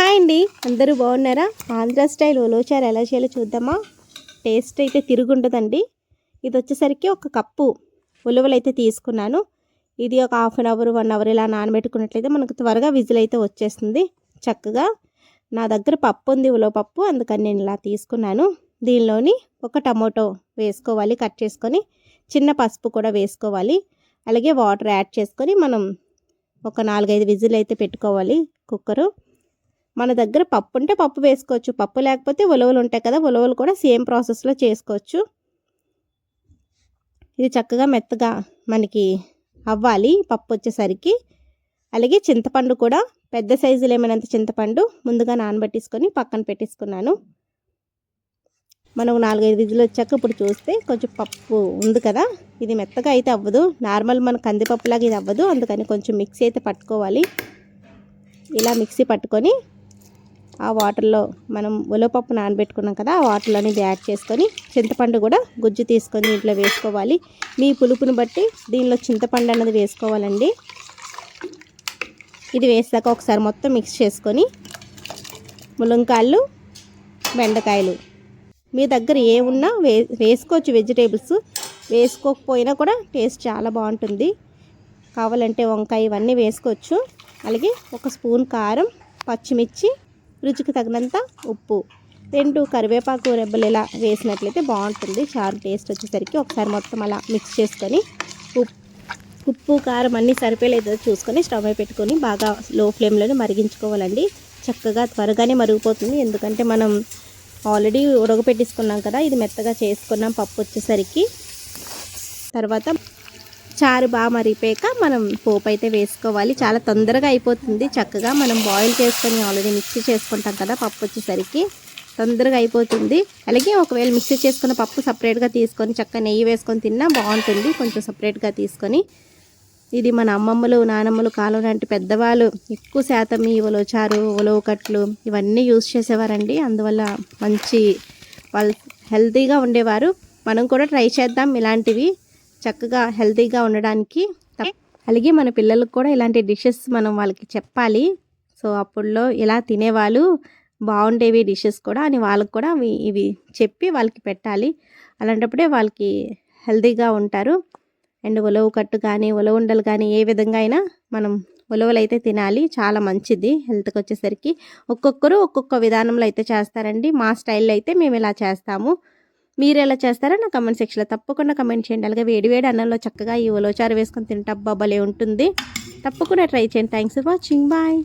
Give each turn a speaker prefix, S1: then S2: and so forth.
S1: Hi అండి. అందరూ బాగున్నారా? ఆంధ్ర స్టైల్ ఉలోచారు ఎలా చేయాలో చూద్దామా? టేస్ట్ అయితే తిరుగుంటుందండి. ఇది వచ్చేసరికి ఒక కప్పు ఉలువలు అయితే తీసుకున్నాను. ఇది ఒక half an hour one hour ఇలా నానబెట్టుకున్నట్లయితే మనకు త్వరగా విజిల్ అయితే వచ్చేస్తుంది చక్కగా. నా దగ్గర పప్పు ఉంది ఉలవ పప్పు అందుకని నేను ఇలా తీసుకున్నాను. దీనిలోని ఒక టమోటో వేసుకోవాలి కట్ చేసుకొని చిన్న పసుపు కూడా వేసుకోవాలి. అలాగే వాటర్ యాడ్ చేసుకొని మనం ఒక నాలుగైదు విజిల్ అయితే పెట్టుకోవాలి కుక్కరు. మన దగ్గర పప్పు ఉంటే పప్పు వేసుకోవచ్చు. పప్పు లేకపోతే ఉలవలు ఉంటాయి కదా ఉలవలు కూడా సేమ్ ప్రాసెస్లో చేసుకోవచ్చు. ఇది చక్కగా మెత్తగా మనకి అవ్వాలి పప్పు వచ్చేసరికి. అలాగే చింతపండు కూడా పెద్ద సైజులో ఏమైనంత చింతపండు ముందుగా నానబెట్టేసుకొని పక్కన పెట్టేసుకున్నాను. మనం నాలుగైదు విధులు వచ్చాక ఇప్పుడు చూస్తే కొంచెం పప్పు ఉంది కదా ఇది మెత్తగా అయితే అవ్వదు. నార్మల్ మన కందిపప్పులాగా ఇది అవ్వదు అందుకని కొంచెం మిక్సీ అయితే పట్టుకోవాలి. ఇలా మిక్సీ పట్టుకొని ఆ వాటర్లో మనం ఉలవపప్పు నానబెట్టుకున్నాం కదా ఆ వాటర్లోని అనేది యాడ్ చేసుకొని చింతపండు కూడా గుజ్జు తీసుకొని ఇంట్లో వేసుకోవాలి. మీ పులుపుని బట్టి దీనిలో చింతపండు అన్నది వేసుకోవాలండి. ఇది వేసాక ఒకసారి మొత్తం మిక్స్ చేసుకొని ములంకాయలు బెండకాయలు. మీ దగ్గర ఏ ఉన్నా వే వేసుకోవచ్చు వెజిటేబుల్స్. వేసుకోకపోయినా కూడా టేస్ట్ చాలా బాగుంటుంది. కావాలంటే వంకాయ ఇవన్నీ వేసుకోవచ్చు. అలాగే ఒక స్పూన్ కారం పచ్చిమిర్చి రుచికి తగినంత ఉప్పు. రెండు కరివేపాకు రెబ్బలు ఇలా వేసినట్లయితే బాగుంటుంది. చారు టేస్ట్ వచ్చేసరికి ఒకసారి మొత్తం అలా మిక్స్ చేసుకొని ఉప్పు ఉప్పు కారం అన్నీ సరిపోయలేదో చూసుకొని స్టవ్ పెట్టుకొని బాగా లో ఫ్లేమ్లోనే మరిగించుకోవాలండి. చక్కగా త్వరగానే మరిగిపోతుంది. ఎందుకంటే మనం ఆల్రెడీ ఉడకపెట్టించుకున్నాం కదా ఇది మెత్తగా చేసుకున్నాం పప్పు వచ్చేసరికి. తర్వాత చారు బాగా మరిగిపోయాక మనం పోపు అయితే వేసుకోవాలి. చాలా తొందరగా అయిపోతుంది. చక్కగా మనం బాయిల్ చేసుకొని ఆల్రెడీ మిక్సీ చేసుకుంటాం కదా పప్పు వచ్చేసరికి. తొందరగా అయిపోతుంది. అలాగే ఒకవేళ మిక్సీ చేసుకున్న పప్పు సపరేట్గా తీసుకొని చక్కగా నెయ్యి వేసుకొని తిన్నా బాగుంటుంది. కొంచెం సపరేట్గా తీసుకొని. ఇది మన అమ్మమ్మలు నానమ్మలు కాలం లాంటి పెద్దవాళ్ళు ఎక్కువ శాతం ఈ ఉలవచారు ఉలవకట్లు ఇవన్నీ యూజ్ చేసేవారండి. అందువల్ల మంచి వాళ్ళు హెల్తీగా ఉండేవారు. మనం కూడా ట్రై చేద్దాం ఇలాంటివి. చక్కగా హెల్తీగా ఉండడానికి అలాగే మన పిల్లలకు కూడా ఇలాంటి డిషెస్ మనం వాళ్ళకి చెప్పాలి. సో అప్పుడులో ఇలా తినేవాళ్ళు బాగుండేవి డిషెస్ కూడా అని వాళ్ళకి కూడా ఇవి చెప్పి వాళ్ళకి పెట్టాలి. అలాంటప్పుడే వాళ్ళకి హెల్తీగా ఉంటారు. అండ్ ఉలవ కట్టు కానీ ఉలవ ఉండలు కానీ ఏ విధంగా అయినా మనం ఉలవలు అయితే తినాలి. చాలా మంచిది హెల్త్కి వచ్చేసరికి. ఒక్కొక్కరు ఒక్కొక్క విధానంలో అయితే చేస్తారండి. మా స్టైల్లో అయితే మేము ఇలా చేస్తాము. మీరు ఎలా చేస్తారో నా కమెంట్ సెక్షన్లో తప్పకుండా కమెంట్ చేయండి. అలాగే వేడి వేడి అన్నంలో చక్కగా ఈ ఉలోచారు వేసుకొని తింటే అబ్బాబలే ఉంటుంది. తప్పకుండా ట్రై చేయండి. Thanks for watching bye